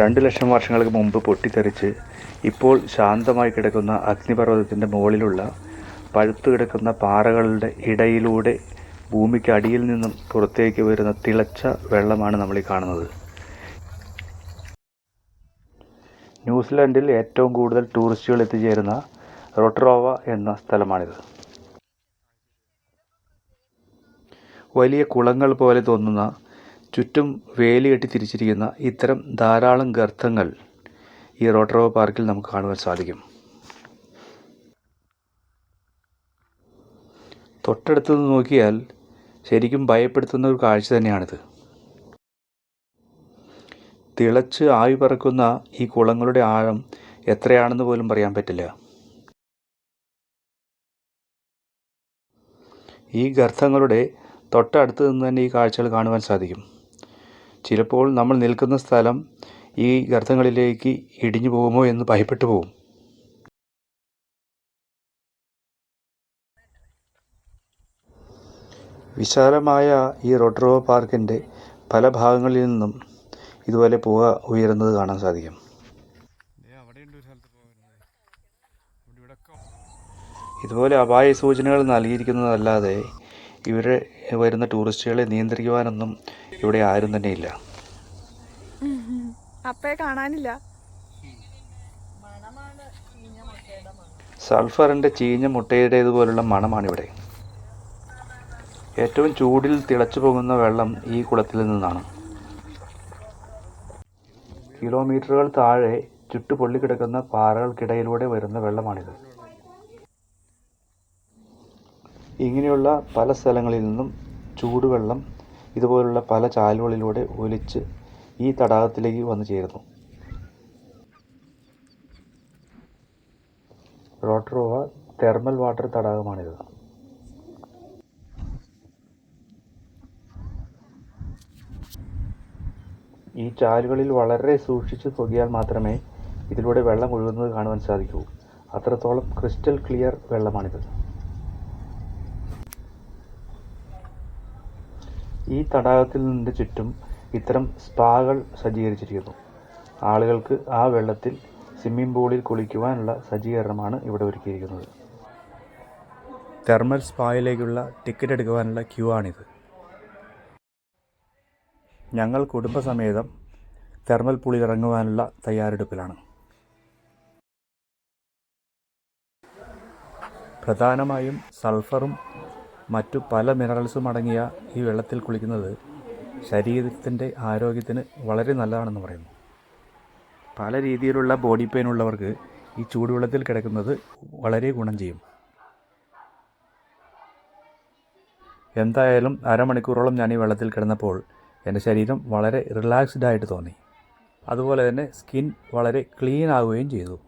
രണ്ട് ലക്ഷം വർഷങ്ങൾക്ക് മുമ്പ് പൊട്ടിത്തെറിച്ച് ഇപ്പോൾ ശാന്തമായി കിടക്കുന്ന അഗ്നിപർവതത്തിന്റെ മുകളിലുള്ള പഴുത്തു കിടക്കുന്ന പാറകളുടെ ഇടയിലൂടെ ഭൂമിക്ക് അടിയിൽ നിന്നും പുറത്തേക്ക് വരുന്ന തിളച്ച വെള്ളമാണ് നമ്മൾ ഈ കാണുന്നത്. ന്യൂസിലാൻഡിൽ ഏറ്റവും കൂടുതൽ ടൂറിസ്റ്റുകൾ എത്തിച്ചേരുന്ന റൊട്ടറോവ എന്ന സ്ഥലമാണിത്. വലിയ കുളങ്ങൾ പോലെ തോന്നുന്ന ചുറ്റും വേലി കെട്ടി തിരിച്ചിരിക്കുന്ന ഇത്തരം ധാരാളം ഗർത്തങ്ങൾ ഈ റോട്ടറോ പാർക്കിൽ നമുക്ക് കാണുവാൻ സാധിക്കും. തൊട്ടടുത്ത് നിന്ന് നോക്കിയാൽ ശരിക്കും ഭയപ്പെടുത്തുന്ന ഒരു കാഴ്ച തന്നെയാണിത്. തിളച്ച് ആവി പറക്കുന്ന ഈ കുളങ്ങളുടെ ആഴം എത്രയാണെന്ന് പോലും പറയാൻ പറ്റില്ല. ഈ ഗർത്തങ്ങളുടെ തൊട്ടടുത്ത് നിന്ന് തന്നെ ഈ കാഴ്ചകൾ കാണുവാൻ സാധിക്കും. ചിലപ്പോൾ നമ്മൾ നിൽക്കുന്ന സ്ഥലം ഈ ഗർത്തങ്ങളിലേക്ക് ഇടിഞ്ഞു പോകുമോ എന്ന് ഭയപ്പെട്ടു പോകും വിശാലമായ ഈ റോട്ടറോ പാർക്കിന്റെ പല ഭാഗങ്ങളിൽ നിന്നും ഇതുപോലെ പുക ഉയരുന്നത് കാണാൻ സാധിക്കും. ഇതുപോലെ അപായ സൂചനകൾ നൽകിയിരിക്കുന്നതല്ലാതെ ഇവരെ വരുന്ന ടൂറിസ്റ്റുകളെ നിയന്ത്രിക്കുവാനൊന്നും ഇവിടെ ആരും തന്നെ ഇല്ല. അപ്പേ കാണാനില്ല. സൾഫറിന്റെ ചീഞ്ഞ മുട്ടയുടേതുപോലുള്ള മണമാണിവിടെ. ഏറ്റവും ചൂടിൽ തിളച്ചു പോകുന്ന വെള്ളം ഈ കുളത്തിൽ നിന്നാണ്. കിലോമീറ്ററുകൾ താഴെ ചുട്ടു പൊള്ളിക്കിടക്കുന്ന പാറകൾക്കിടയിലൂടെ വരുന്ന വെള്ളമാണിത്. ഇങ്ങനെയുള്ള പല സ്ഥലങ്ങളിൽ നിന്നും ചൂടുവെള്ളം ഇതുപോലുള്ള പല ചാലുകളിലൂടെ ഒലിച്ച് ഈ തടാകത്തിലേക്ക് വന്നു ചേരുന്നു. റോട്ടറോവ തെർമൽ വാട്ടർ തടാകമാണിത്. ഈ ചാലുകളിൽ വളരെ സൂക്ഷിച്ച് നോക്കിയാൽ മാത്രമേ ഇതിലൂടെ വെള്ളം ഒഴുകുന്നത് കാണുവാൻ സാധിക്കൂ. അത്രത്തോളം ക്രിസ്റ്റൽ ക്ലിയർ വെള്ളമാണിത്. ഈ തടാകത്തിൽ നിന്ന് ചുറ്റും ഇത്തരം സ്പാകൾ സജ്ജീകരിച്ചിരിക്കുന്നു. ആളുകൾക്ക് ആ വെള്ളത്തിൽ സ്വിമ്മിംഗ് പൂളിൽ കുളിക്കുവാനുള്ള സജ്ജീകരണമാണ് ഇവിടെ ഒരുക്കിയിരിക്കുന്നത്. തെർമൽ സ്പായിലേക്കുള്ള ടിക്കറ്റ് എടുക്കുവാനുള്ള ക്യൂ ആണിത്. ഞങ്ങൾ കുടുംബസമേതം തെർമൽ പൂളിൽ ഇറങ്ങുവാനുള്ള തയ്യാറെടുപ്പിലാണ്. പ്രധാനമായും സൾഫറും മറ്റു പല മിനറൽസും അടങ്ങിയ ഈ വെള്ളത്തിൽ കുളിക്കുന്നത് ശരീരത്തിന്റെ ആരോഗ്യത്തിന് വളരെ നല്ലതാണെന്ന് പറയുന്നു. പല രീതിയിലുള്ള ബോഡി പെയിൻ ഉള്ളവർക്ക് ഈ ചൂടുവെള്ളത്തിൽ കിടക്കുന്നത് വളരെ ഗുണം ചെയ്യും. എന്തായാലും അരമണിക്കൂറോളം ഞാൻ ഈ വെള്ളത്തിൽ കിടന്നപ്പോൾ എന്റെ ശരീരം വളരെ റിലാക്സ്ഡ് ആയിട്ട് തോന്നി. അതുപോലെ തന്നെ സ്കിൻ വളരെ ക്ലീൻ ആവുകയും ചെയ്തു.